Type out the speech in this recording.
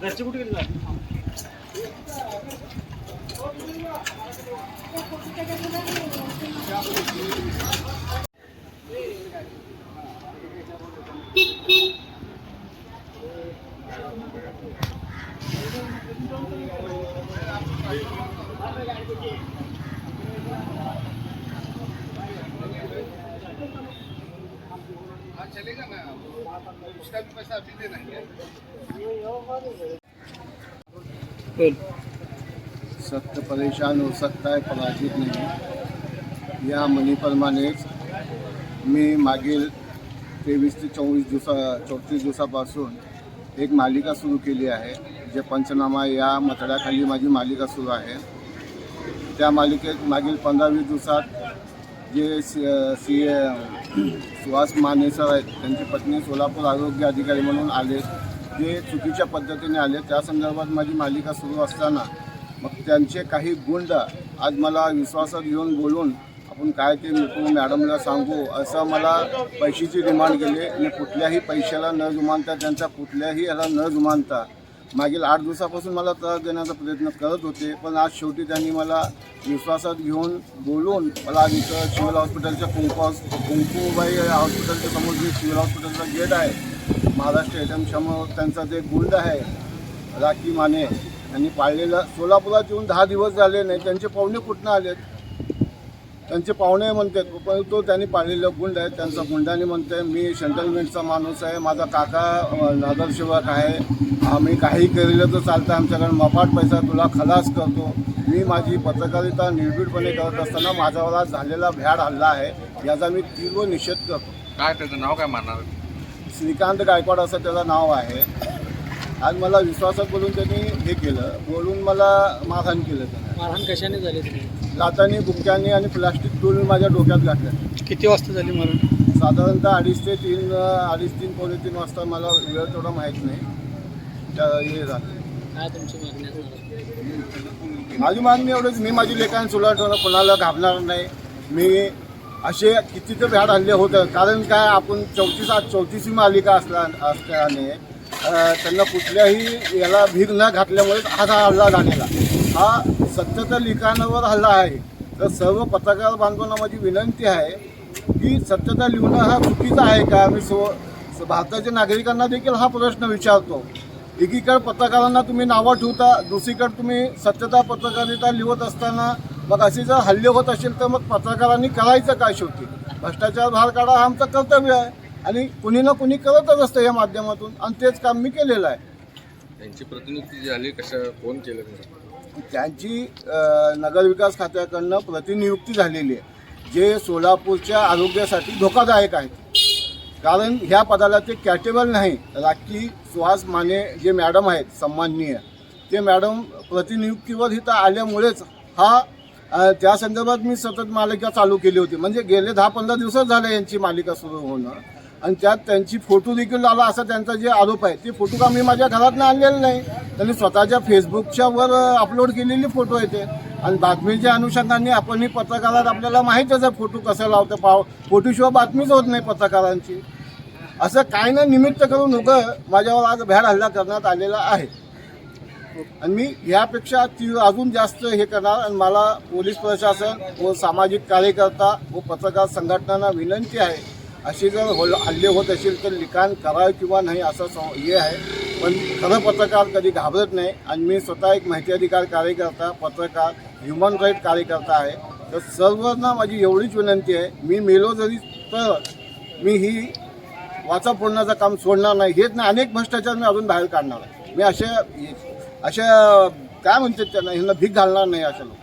Let's do it again. सत्य परेशान हो सकता है पराजित नाही. या म्हणीप्रमाणेच मी मागील तेवीस ते चोवीस दिवसा चौतीस दिवसापासून एक मालिका सुरू केली आहे जे पंचनामा या मतळ्याखाली माझी मालिका सुरू आहे. त्या मालिकेत मागील पंधरा वीस दिवसात जे सी सी सुहास माने सर आहेत त्यांची पत्नी सोलापूर आरोग्य अधिकारी म्हणून आले. जे चुकीच्या पद्धतीने आले त्या संदर्भात माझी मालिका सुरू असताना मग त्यांचे काही गुंड आज मला विश्वासात घेऊन बोलून आपण काय ते मिटवू मॅडमला सांगू? असं मला पैशाची डिमांड केली. आणि कुठल्याही पैशाला न जुमानता त्यांचा कुठल्याही याला न जुमानता मागील आठ दिवसापासून मला त्रास देण्याचा प्रयत्न करत होते पण आज शेवटी त्यांनी मला विश्वासात घेऊन बोलून मला आज इथं सिव्हिल हॉस्पिटलच्या कुंकू हॉस कुंकूबाई हॉस्पिटलच्या समोर जे सिव्हिल हॉस्पिटलचा गेट आहे महाराष्ट्र एटम समोर त्यांचा जे गुंड आहे राखी माने यांनी पाळलेलं सोलापुरात येऊन दहा दिवस झाले नाही त्यांचे पाहुणे कुठनं आलेत? त्यांचे पाहुणे म्हणतात पण तो त्यांनी पाळलेलं गुंड आहे त्यांचा गुंडाने म्हणते मी सेंटलमेंटचा माणूस आहे माझा काका नगरसेवक आहे आम्ही काही केलेलं तर चालतं आमच्याकडे मफाट पैसा तुला खलास करतो. मी माझी पत्रकारिता निर्भीडपणे करत असताना माझ्यावर आज झालेला भ्याड हल्ला आहे याचा मी तीव्र निषेध करतो. काय त्याचं नाव काय मारणार श्रीकांत गायकवाड असं त्याचं नाव आहे. आज मला विश्वासात बोलून त्यांनी हे केलं बोलून मला मारहाण केलं त्याने. मारहाण कशाने झाली? लातानी बुक्क्यांनी आणि प्लास्टिक टूल माझ्या डोक्यात घातलं किती वाजता झाली मारहाण साधारणतः अडीच ते तीन अडीच तीन पावणे तीन वाजता मला वेळ तेवढा माहीत नाही. त्या हे झालं. काय तुमची मागणी असणार माझी मागणी एवढंच मी माझी लेखान सुलट होणं कोणाला घाबणार नाही. मी असे कितीचे भ्याड हल्ले होतं कारण काय आपण चौतीस आज चौतीसवी मालिका असला असल्याने अं, त्यांना कुठल्याही याला भीक न घातल्यामुळेच आज हा हल्ला झालेला. हा सत्यता लिखाणावर हल्ला आहे तर सर्व पत्रकार बांधवांना माझी विनंती आहे की सत्यता लिहिणं हा चुकीचा आहे का? मी सो भारताच्या नागरिकांना देखील हा प्रश्न विचारतो. एकीकडे पत्रकारांना तुम्ही नावं ठेवता दुसरीकडे तुम्ही सत्यता पत्रकारिता लिहत असताना मग असे जर हल्ले होत असेल तर मग पत्रकारांनी करायचं काय शेवटी? भ्रष्टाचार बाहेर काढा हा आमचं कर्तव्य आहे आणि कुणी ना कुणी करतच असतं या माध्यमातून आणि तेच काम मी केलेलं आहे. त्यांची प्रतिनिधी झाली कशा फोन केलं? त्यांची नगरविकास खात्याकडनं प्रतिनियुक्ती झालेली आहे जे सोलापूरच्या आरोग्यासाठी धोकादायक आहेत. कारण ह्या पदाला ते कॅटेबल नाही. राखी सुहास माने जे मॅडम आहेत सन्माननीय ते मॅडम प्रतिनियुक्तीवर इथं आल्यामुळेच हा त्या संदर्भात मी सतत मालिका चालू केली होती. म्हणजे गेले दहा पंधरा दिवसच झाले यांची मालिका सुरू होणं. आणि त्यात त्यांची फोटो देखील आला असा त्यांचा जे आरोप आहे ते फोटो का मी माझ्या घरात आणलेले नाही. त्यांनी स्वतःच्या फेसबुकच्या वर अपलोड केलेली फोटो आहे ते. आणि बातमीच्या अनुषंगाने आपणही पत्रकारात आपल्याला माहीतच आहे फोटो कसं लावतं पाव फोटोशिवाय बातमीच होत नाही पत्रकारांची. असं काय ना निमित्त करून उगं माझ्यावर आज भ्याड हल्ला करण्यात आलेला आहे. आणि मी यापेक्षा ती अजून जास्त हे करणार आणि मला पोलीस प्रशासन व सामाजिक कार्यकर्ता व पत्रकार संघटनांना विनंती आहे असे जर हो हल्ले होत असेल तर लिखाण करावे किंवा नाही असं हे आहे. पण खरं पत्रकार कधी घाबरत नाही. आणि मी स्वतः एक माहिती अधिकार कार्यकर्ता पत्रकार ह्युमन राईट कार्यकर्ता आहे. तर सर्वांना माझी एवढीच विनंती आहे. मी मेलो जरी तर मी ही वाचा फोडण्याचं काम सोडणार नाही. हेच नाही अनेक भ्रष्टाचार मी अजून बाहेर काढणार आहे. मी अशा अशा काय म्हणतात त्यांना ह्यांना भीक घालणार नाही अशा लोक